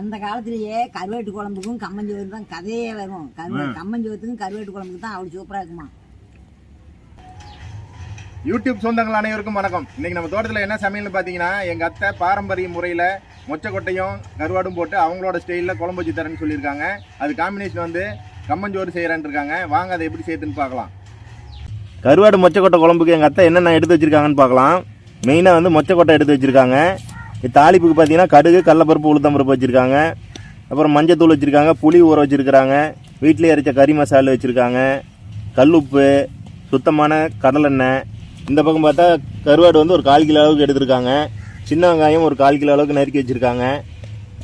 அந்த காலத்திலேயே கருவேட்டு குழம்புக்கும் கம்மஞ்சோறு தான் கதையே வரும். கருவே கம்மஞ்சோத்துக்கும் கருவேட்டு குழம்புக்கு தான் அவ்வளோ சூப்பராக இருக்குமா? யூடியூப் சொந்தங்கள் அனைவருக்கும் வணக்கம். இன்னைக்கு நம்ம தோட்டத்தில் என்ன சமையல்னு பார்த்தீங்கன்னா எங்கள் அத்தை பாரம்பரிய முறையில் மொச்சக்கொட்டையும் கருவாடும் போட்டு அவங்களோட ஸ்டைலில் குழம்பு வச்சு தரேன்னு சொல்லியிருக்காங்க. அது காம்பினேஷன் வந்து கம்மஞ்சோறு செய்கிறேன்னு இருக்காங்க. வாங்க அதை எப்படி செய்யுதுன்னு பார்க்கலாம். கருவாடு மொச்சக்கொட்டை குழம்புக்கு எங்கள் அத்தை என்னென்ன எடுத்து வச்சிருக்காங்கன்னு பார்க்கலாம். மெயினாக வந்து மொச்சக்கொட்டை எடுத்து வச்சிருக்காங்க. தாளிப்புக்கு பார்த்தீங்கன்னா கடுகு கடலப்பருப்பு உளுத்தம்பருப்பு வச்சுருக்காங்க. அப்புறம் மஞ்சத்தூள் வச்சுருக்காங்க புளி ஊற வச்சுருக்காங்க வீட்டிலே அரைச்ச கறி மசாலா வச்சுருக்காங்க. கல்லுப்பு சுத்தமான கடலெண்ணெய். இந்த பக்கம் பார்த்தா கருவாடு வந்து ஒரு கால் கிலோ அளவுக்கு எடுத்திருக்காங்க. சின்ன வெங்காயம் ஒரு கால் கிலோ அளவுக்கு நறுக்கி வச்சுருக்காங்க.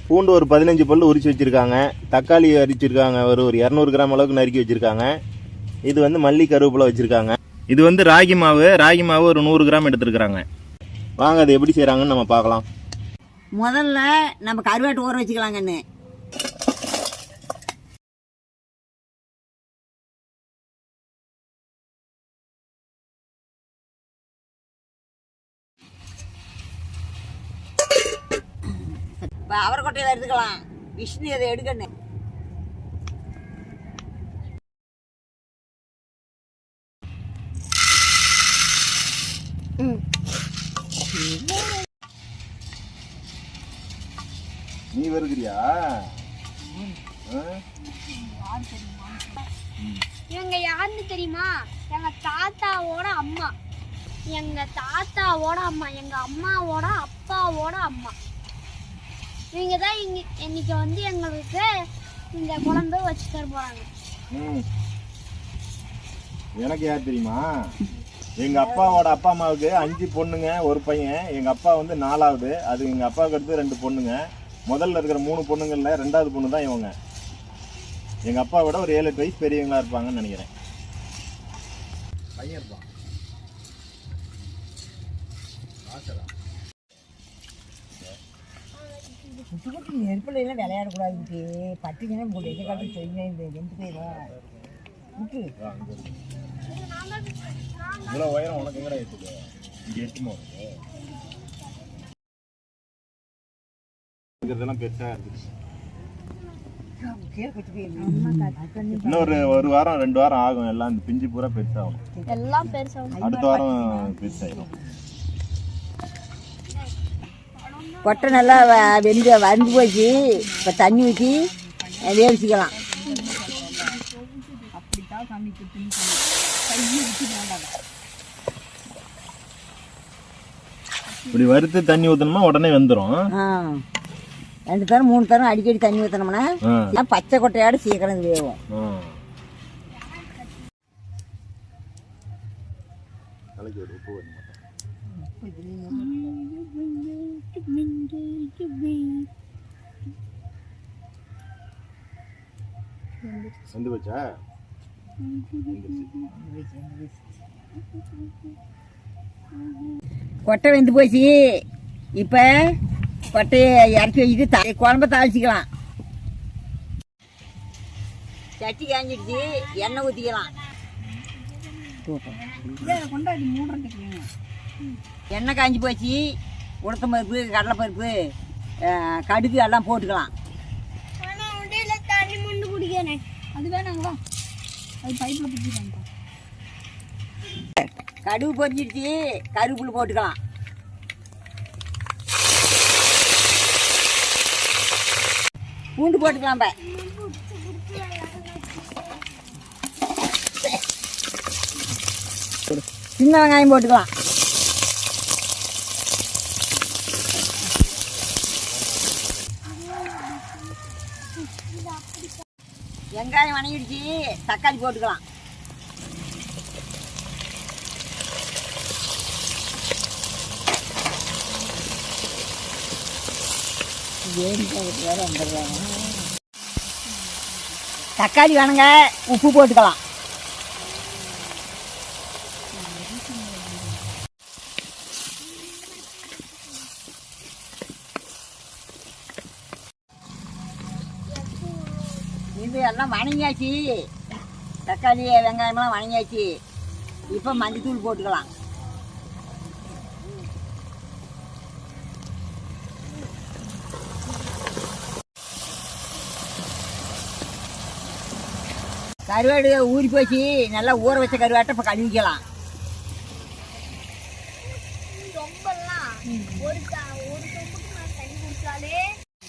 பூண்டு ஒரு பதினஞ்சு பல்லு உரிச்சு வச்சுருக்காங்க. தக்காளி அரிச்சிருக்காங்க ஒரு ஒரு இரநூறு கிராம் அளவுக்கு நறுக்கி வச்சுருக்காங்க. இது வந்து மல்லி கருவேப்பிலை வச்சுருக்காங்க. இது வந்து ராகி மாவு. ராகி மாவு ஒரு நூறு கிராம் எடுத்துருக்குறாங்க. வாங்க அது எப்படி செய்கிறாங்கன்னு நம்ம பார்க்கலாம். முதல்ல நம்ம கருவாட்டு ஊற வச்சுக்கலாங்கன்னு. இப்போ அவரக்கொட்டையில் எடுத்துக்கலாம். விஷ்ணு அதை எடுக்கணும் நீ வருகிறியா? இவங்க யாருன்னு தெரியுமா? எங்க தாத்தாவோட அம்மா. எங்க தாத்தாவோட அம்மா எங்க அம்மாவோட அப்பாவோட அம்மா. இவங்க தான் இங்க இன்னைக்கு வந்து எங்களுக்கு இந்த குழம்பு வச்சு தர போறாங்க. எனக்கு யார் தெரியுமா? எங்க அப்பாவோட அப்பா அம்மாவுக்கு அஞ்சு பொண்ணுங்க ஒரு பையன். எங்க அப்பா வந்து நாலாவது. அது எங்க அப்பாவுக்கு அடுத்து ரெண்டு பொண்ணுங்க. முதல்ல இருக்கிற மூணு பொண்ணுங்கள்ல ரெண்டாவது பொண்ணு தான் இவங்க. எங்க அப்பா விட ஒரு ஏழு எட்டு வயசு பெரியவங்களா இருப்பாங்கன்னு நினைக்கிறேன். பையன் இருப்பான். குட்டி குட்டி நெருப்பில் எல்லாம் விளையாடக்கூடாது குட்டி பட்டிங்கன்னா போட்டு எந்த காலத்தில் செய்யுங்க இந்த ரெண்டு பேரும். முட்டு இவ்வளோ உயரம் உனக்கு எங்கடா ஏற்றுக்கு இங்கே எட்டுமா இருக்கிறதெல்லாம் பெருசாக இருக்குது இன்னும் ஒரு ஒரு வாரம் ரெண்டு வாரம் ஆகும். எல்லாம் இந்த பிஞ்சு பூரா பெருசாகும். எல்லாம் பெருசா அடுத்த வாரம் பெருசாயிடும் கொட்டை நல்லா வ- வெந்து வறந்து போச்சு. இப்போ தண்ணி ஊற்றி வேவிச்சிக்கலாம் இப்படி வறுத்து தண்ணி ஊற்றணுமா உடனே வெந்துடும் ரெண்டு தரம் மூணு தரம் அடிக்கடி தண்ணி ஊற்றினோம்னா பச்சை கொட்டையோட சீக்கிரம் வேகும் கொட்டை வெந்து போச்சு. இப்போ கொட்டையை இறக்கி வச்சுட்டு த குழம்ப தாளிச்சிக்கலாம். சட்டி காஞ்சிடுச்சு எண்ணெய் ஊற்றிக்கலாம் எண்ணெய் காஞ்சி போச்சு உளுத்தம் பருப்பு கடலைப்பருப்பு அஹ், கடுகு எல்லாம் போட்டுக்கலாம். கடுகு பொரிஞ்சிடுச்சு கருவேப்பிலை போட்டுக்கலாம். பூண்டு போட்டுக்கலாம் சின்ன வெங்காயம் போட்டுக்கலாம். வெங்காயம் வணங்கிடுச்சு. தக்காளி போட்டுக்கலாம். தக்காளி வேணுங்க. உப்பு போட்டுக்கலாம். இது எல்லாம் வணங்கியாச்சு. தக்காளி வெங்காயமெல்லாம் வணங்கியாச்சு. இப்போ மஞ்சத்தூள் போட்டுக்கலாம். கருவாடு ஊறி போச்சு. நல்லா ஊற வச்ச கருவாட்டை இப்போ கழுவிக்கலாம்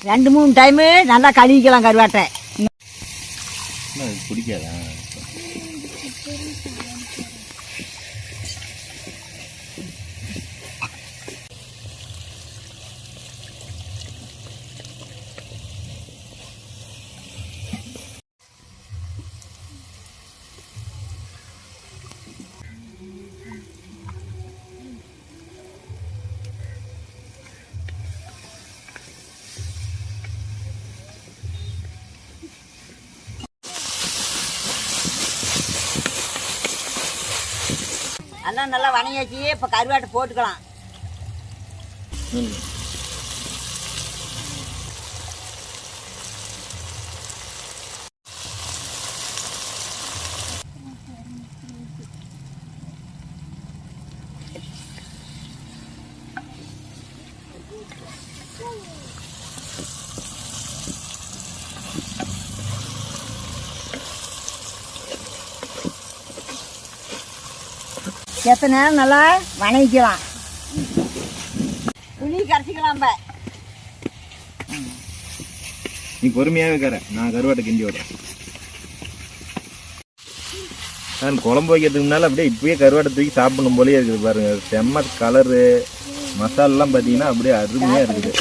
ரெண்டு மூணு டைமு நல்லா கழுவிக்கலாம் கருவாட்டை. பிடிக்காதா? எல்லாம் நல்லா வணங்கியாச்சு. இப்போ கருவாட்டை போட்டுக்கலாம். எத்தனை நேரம் நல்லா வணங்கிக்கலாம். புளி கரைச்சிக்கலாம் இப்போ நீ பொறுமையாவே கர. நான் கருவாட்டை கிண்டி விடுறேன். நான் குழம்பு வைக்கிறதுக்கு முன்னால அப்படியே இப்பயே கருவாட்டை தூக்கி சாப்பிடணும் போலயே இருக்குது பாருங்க. செம்ம கலரு மசாலாலாம் பார்த்தீங்கன்னா அப்படியே அருமையாக இருக்குது.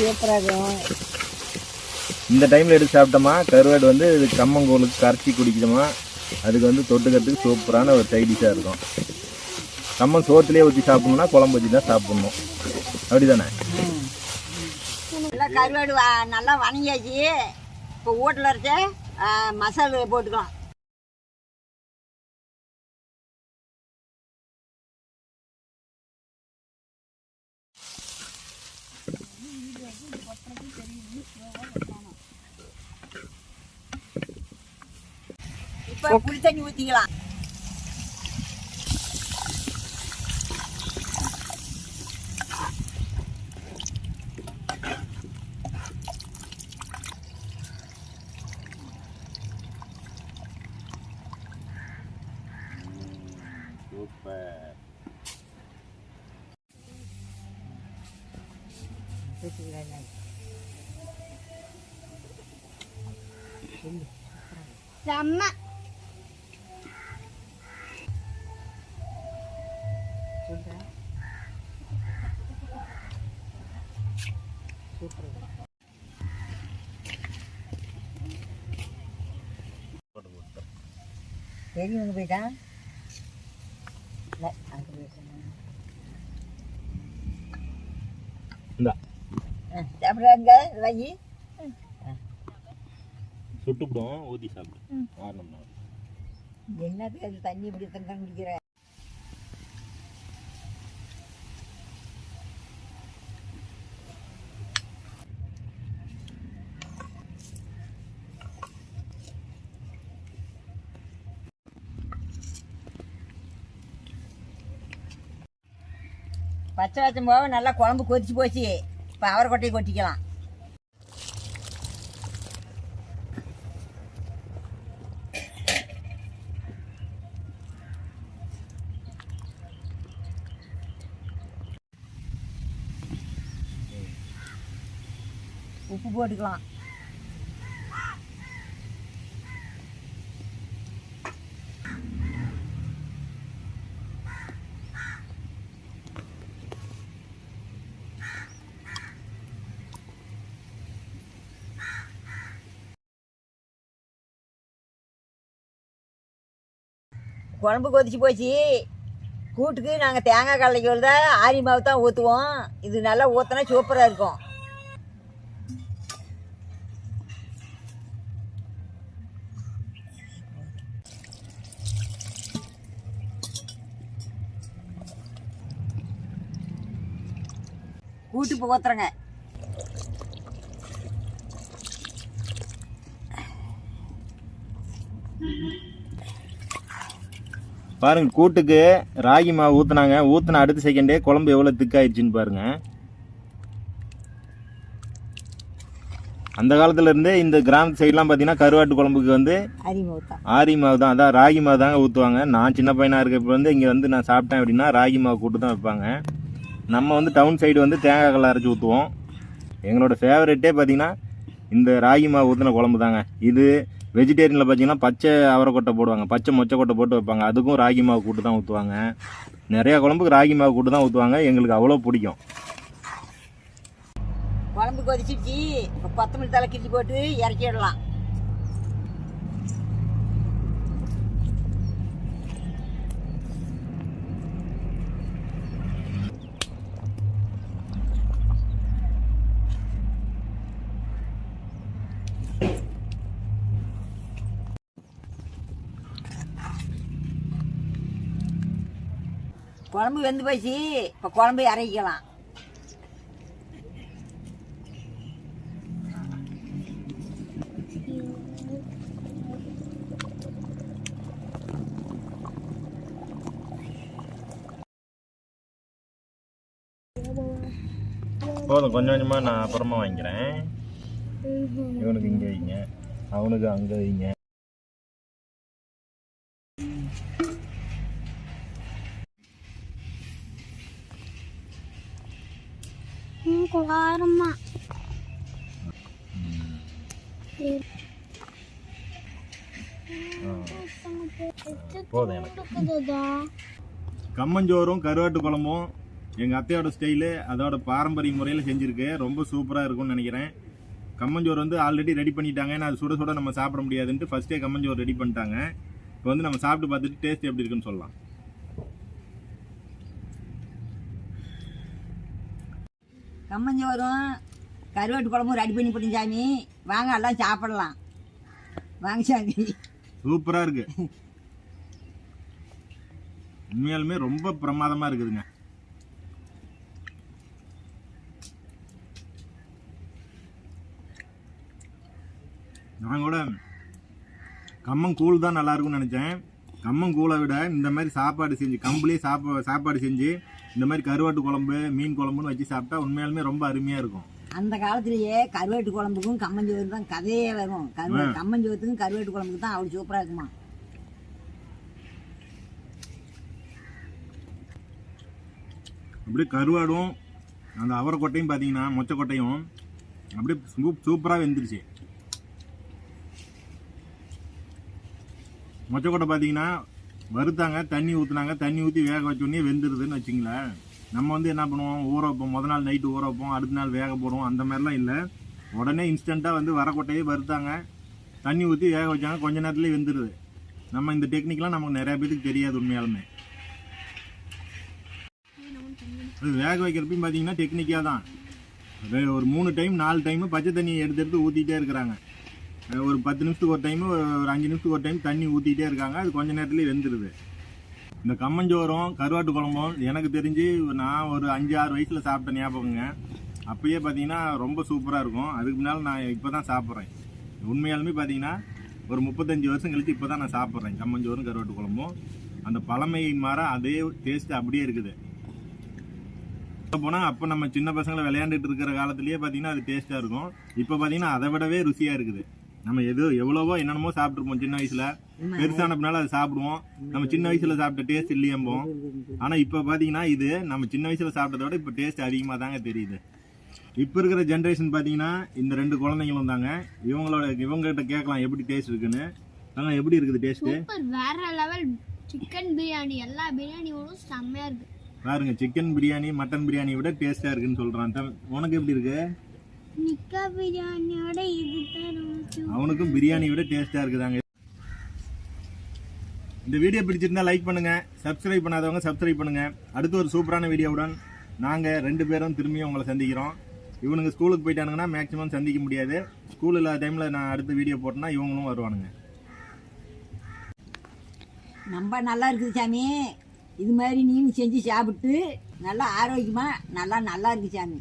இந்த டைமில் எடுத்து சாப்பிட்டோமா கருவாடு வந்து இது கம்மங்கூழுக்கு கரைச்சி குடிக்கணுமா அதுக்கு வந்து தொட்டுக்கிறதுக்கு சூப்பரான ஒரு சைடிஷாக இருக்கும். நம்ம சோத்துலேயே ஊற்றி சாப்பிடணும்னா குழம்பு வச்சு தான் சாப்பிடணும். அப்படிதானே? நல்லா கருவாடு நல்லா வணங்கியாச்சு. இப்போ வீட்டில் அரைச்ச மசாலா போட்டுக்கலாம். இப்போ புளி தண்ணி ஊற்றிக்கலாம் செம்ம பெரியவங்க போயிட்டான் இல்லை, அங்க போயிட்டான். இந்தா ஆ, சாப்பிடுறாங்க. வாங்கி சுட்டுப்பிடும் ஊற்றி சாப்பிடு. ஆறணும்னா என்னத்துக்கு அது தண்ணி இப்படி தங்க குடிக்கிற பச்சை வச்சம் போக நல்லா குழம்பு கொதிச்சு போச்சு. இப்போ அவரைக்கொட்டையை கொட்டிக்கலாம். உப்பு போட்டுக்கலாம். குழம்பு கொதிச்சு போச்சு. கூட்டுக்கு நாங்கள் தேங்காய் கடலைக்கு தான் ஆரி மாவு தான் ஊற்றுவோம் இது நல்லா ஊற்றினா சூப்பராக இருக்கும். கூட்டு போத்துறங்க Mm-hmm. பாருங்க கூட்டுக்கு ராகி மாவு ஊத்துனாங்க. ஊத்துன அடுத்த செகண்டே குழம்பு எவ்வளோ திக்காயிடுச்சுன்னு பாருங்க. அந்த காலத்துல இருந்தே இந்த கிராமத்து சைட்லாம் பார்த்தீங்கன்னா கருவாட்டு குழம்புக்கு வந்து ஆரி மாவு தான். அதான் ராகி மாவு தாங்க ஊற்றுவாங்க நான் சின்ன பையனாக இருக்கப்ப வந்து இங்கே வந்து நான் சாப்பிட்டேன் அப்படின்னா ராகி மாவு கூட்டு தான் வைப்பாங்க. நம்ம வந்து டவுன் சைடு வந்து தேங்காய் கல்ல அரைச்சி ஊற்றுவோம் எங்களோட ஃபேவரெட்டே பார்த்தீங்கன்னா இந்த ராகி மாவு ஊற்றின குழம்பு தாங்க. இது வெஜிடேரியனில் பார்த்தீங்கன்னா பச்சை அவரைக்கொட்டை போடுவாங்க. பச்சை மொச்சக்கொட்டை போட்டு வைப்பாங்க. அதுக்கும் ராகி மாவு கூட்டு தான் ஊற்றுவாங்க நிறையா குழம்புக்கு ராகி மாவு கூட்டு தான் ஊற்றுவாங்க எங்களுக்கு அவ்வளோ பிடிக்கும். குழம்பு கொதிச்சிடுச்சு இப்போ கொத்தமல்லி தலை கிள்ளி போட்டு இறக்கிடலாம். குழம்பு வெந்து போச்சு. இப்போ குழம்பு இறக்கிக்கலாம் போதும் கொஞ்சம் கொஞ்சமாக நான் அப்புறமா வாங்கிக்கிறேன். இவனுக்கு இங்கே வைங்க. அவனுக்கு அங்கே வைங்க. குளாரமா போதும் எனக்கு. இருக்குதுதா கம்மஞ்சோறும் கருவாட்டு குழம்பும் எங்கள் அத்தையோட ஸ்டைலு அதோட பாரம்பரிய முறையில் செஞ்சுருக்கு. ரொம்ப சூப்பராக இருக்கும்னு நினைக்கிறேன். கம்மஞ்சோறு வந்து ஆல்ரெடி ரெடி பண்ணிட்டாங்க. ஏன்னா அது சுட சுட நம்ம சாப்பிட முடியாதுன்ட்டு ஃபஸ்ட்டே கம்மஞ்சோறு ரெடி பண்ணிட்டாங்க. இப்போ வந்து நம்ம சாப்பிட்டு பார்த்துட்டு டேஸ்ட் எப்படி இருக்குன்னு சொல்லலாம். கம்மஞ்சோறும் கருவாட்டு குழம்பும் ரெடி பண்ணி போட்டு சாமி. வாங்க எல்லாம் சாப்பிடலாம். வாங்க சாமி. சூப்பராக இருக்கு. உண்மையாலுமே ரொம்ப பிரமாதமாக இருக்குதுங்க. நான் கூட கம்மங்கூழ் தான் நல்லா இருக்கும்னு நினச்சேன். கம்மங்கூழை விட இந்த மாதிரி சாப்பாடு செஞ்சு கம்புலேயே சாப்பா சாப்பாடு செஞ்சு இந்த மாதிரி கருவாட்டு குழம்பு மீன் குழம்புன்னு வச்சு சாப்பிட்டா உண்மையாலுமே ரொம்ப அருமையாக இருக்கும். அந்த காலத்திலேயே கருவாட்டு குழம்புக்கும் கம்மஞ்சோறு தான் கதையே வரும். கருவா கம்மஞ்சோத்துக்கும் கருவாட்டு குழம்புக்கு தான் அவ்வளோ சூப்பராக இருக்குமா? அப்படியே கருவாடும் அந்த அவரைக்கொட்டையும் பார்த்தீங்கன்னா மொச்சக்கொட்டையும் அப்படியே சூப் சூப்பராக வெந்துருச்சு. மொச்சக்கொட்டை பார்த்தீங்கன்னா வறுத்தாங்க தண்ணி ஊற்றுனாங்க தண்ணி ஊற்றி வேக வச்சோடனே வெந்துடுதுன்னு வச்சுங்களேன். நம்ம வந்து என்ன பண்ணுவோம் ஊற வைப்போம். முத நாள் நைட்டு ஊற வைப்போம் அடுத்த நாள் வேக போடுவோம். அந்த மாதிரிலாம் இல்லை. உடனே இன்ஸ்டண்ட்டாக வந்து வரக்கொட்டையே வறுத்தாங்க. தண்ணி ஊற்றி வேக வச்சாங்க. கொஞ்ச நேரத்துலேயே வெந்துடுது நம்ம இந்த டெக்னிக்லாம் நமக்கு நிறைய பேருக்கு தெரியாது உண்மையாலுமே. அது வேக வைக்கிறப்பையும் பார்த்தீங்கன்னா டெக்னிக்காக தான். ஒரு மூணு டைம் நாலு டைமு பச்சை தண்ணி எடுத்து எடுத்து ஊற்றிக்கிட்டே இருக்கிறாங்க. ஒரு பத்து நிமிஷத்துக்கு ஒரு டைமு ஒரு அஞ்சு நிமிஷத்துக்கு ஒரு டைம் தண்ணி ஊற்றிட்டே இருக்காங்க. அது கொஞ்சம் நேரத்துலேயே வெந்துடுது இந்த கம்மஞ்சோறும் கருவாட்டு குழம்பும் எனக்கு தெரிஞ்சு நான் ஒரு அஞ்சு ஆறு வயசில் சாப்பிட்ட ஞாபகங்க. அப்பயே பார்த்தீங்கன்னா ரொம்ப சூப்பராக இருக்கும். அதுக்கு முன்னால் நான் இப்போ தான் சாப்பிட்றேன். உண்மையாலுமே பார்த்தீங்கன்னா ஒரு முப்பத்தஞ்சு வருஷம் கழித்து இப்போ தான் நான் சாப்பிட்றேன். கம்மஞ்சோறும் கருவாட்டு குழம்பும். அந்த பழமையின் மாற அதே டேஸ்ட் அப்படியே இருக்குது. போனால் அப்போ நம்ம சின்ன பசங்களை விளையாண்டுட்டு இருக்கிற காலத்துலேயே பார்த்தீங்கன்னா அது டேஸ்ட்டாக இருக்கும். இப்போ பார்த்தீங்கன்னா அதை விடவே ருசியாக இருக்குது. நம்ம எது எவ்வளவோ என்னென்னமோ சாப்பிட்ருப்போம் சின்ன வயசில். பெருசானப்பனால அதை சாப்பிடுவோம். நம்ம சின்ன வயசில் சாப்பிட்ட டேஸ்ட் இல்லையம்போம். ஆனால் இப்போ பார்த்தீங்கன்னா இது நம்ம சின்ன வயசில் சாப்பிட்டதை விட இப்போ டேஸ்ட் அதிகமாக தாங்க தெரியுது. இப்போ இருக்கிற ஜென்ரேஷன் பார்த்தீங்கன்னா இந்த ரெண்டு குழந்தைங்களும் தாங்க. இவங்களோட இவங்ககிட்ட கேட்கலாம் எப்படி டேஸ்ட் இருக்குன்னு. தாங்க எப்படி இருக்குது சூப்பர் வேற லெவல் சிக்கன் பிரியாணி எல்லா பிரியாணியோடும் செம்மையா இருக்கு. பாருங்க சிக்கன் பிரியாணி மட்டன் பிரியாணி விட டேஸ்ட்டாக இருக்குன்னு சொல்கிறான் உனக்கு எப்படி இருக்கு? நிக்கா பிரியாணியோட இது தான் அவனுக்கும் பிரியாணி விட டேஸ்டா இருக்குதாங்க. இந்த வீடியோ பிடிச்சிருந்தா லைக் பண்ணுங்க சப்ஸ்கிரைப் பண்ணாதவங்க சப்ஸ்கிரைப் பண்ணுங்க. அடுத்து ஒரு சூப்பரான வீடியோவுடன் நாங்க ரெண்டு பேரும் திரும்பியும் உங்களை சந்திக்கிறோம். இவனுங்க ஸ்கூலுக்கு போயிட்டானுங்கன்னா மேக்ஸிமம் சந்திக்க முடியாது. ஸ்கூல் இல்லாத டைம்ல நான் அடுத்த வீடியோ போட்டேன்னா இவங்களும் வருவானுங்க. நம்ம நல்லா இருக்குது சாமி. இது மாதிரி நீயும் செஞ்சு சாப்பிட்டு நல்லா ஆரோக்கியமாக நல்லா நல்லா இருக்கு சாமி.